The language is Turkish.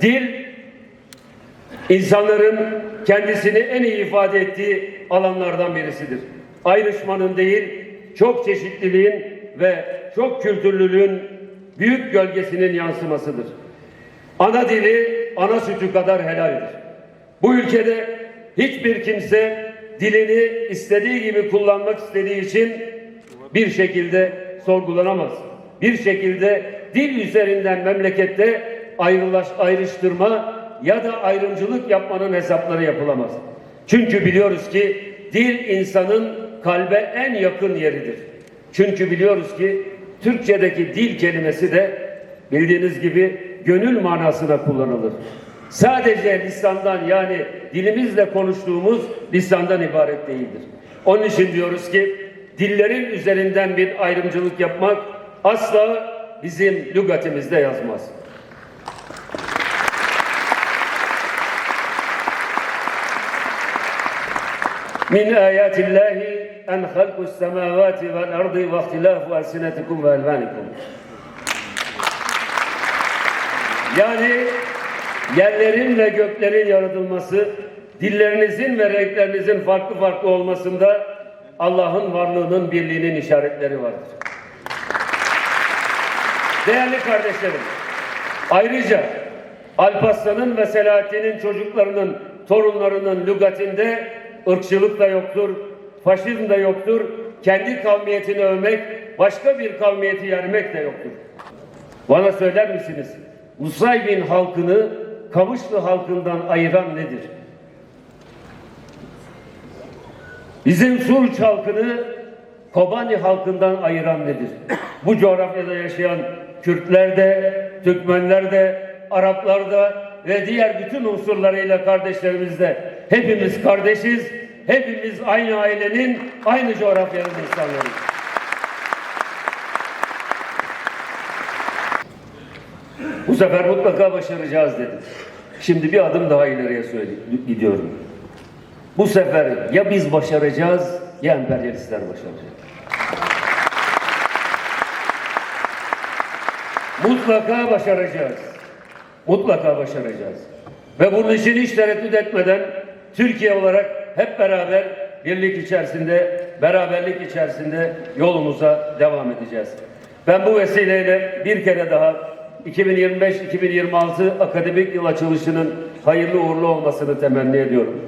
Dil insanların kendisini en iyi ifade ettiği alanlardan birisidir. Ayrışmanın değil, çok çeşitliliğin ve çok kültürlülüğün büyük gölgesinin yansımasıdır. Ana dili ana sütü kadar helaldir. Bu ülkede hiçbir kimse dilini istediği gibi kullanmak istediği için bir şekilde sorgulanamaz. Bir şekilde dil üzerinden memlekette ayrılaş, ayrıştırma ya da ayrımcılık yapmanın hesapları yapılamaz. Çünkü biliyoruz ki dil insanın kalbe en yakın yeridir. Çünkü biliyoruz ki Türkçedeki dil kelimesi de bildiğiniz gibi gönül manasına kullanılır. Sadece lisandan yani dilimizle konuştuğumuz lisandan ibaret değildir. Onun için diyoruz ki dillerin üzerinden bir ayrımcılık yapmak asla bizim lügatimizde yazmaz. Min ayatillahi en halkus semavati vel ardi ve ihtilafu elsinetikum ve. Yani yerlerin ve göklerin yaratılması, dillerinizin ve renklerinizin farklı farklı olmasında Allah'ın varlığının birliğinin işaretleri vardır. Değerli kardeşlerim, ayrıca Alparslan'ın ve Selahattin'in çocuklarının, torunlarının lügatinde ırkçılık da yoktur, faşizm de yoktur, kendi kavmiyetini övmek, başka bir kavmiyeti yermek de yoktur. Bana söyler misiniz? Nusaybin halkını Kavuşlu halkından ayıran nedir? Bizim Suruç halkını Kobani halkından ayıran nedir? Bu coğrafyada yaşayan Kürtler de, Türkmenler de, Araplar da ve diğer bütün unsurlarıyla kardeşlerimiz de hepimiz kardeşiz, hepimiz aynı ailenin, aynı coğrafyanın insanlarıyız. Bu sefer mutlaka başaracağız dedim. Şimdi bir adım daha ileriye söyle, gidiyorum. Bu sefer ya biz başaracağız ya emperyalistler başaracak. Mutlaka başaracağız. Mutlaka başaracağız. Ve bunun için hiç tereddüt etmeden Türkiye olarak hep beraber birlik içerisinde, beraberlik içerisinde yolumuza devam edeceğiz. Ben bu vesileyle bir kere daha 2025-2026 akademik yıl açılışının hayırlı uğurlu olmasını temenni ediyorum.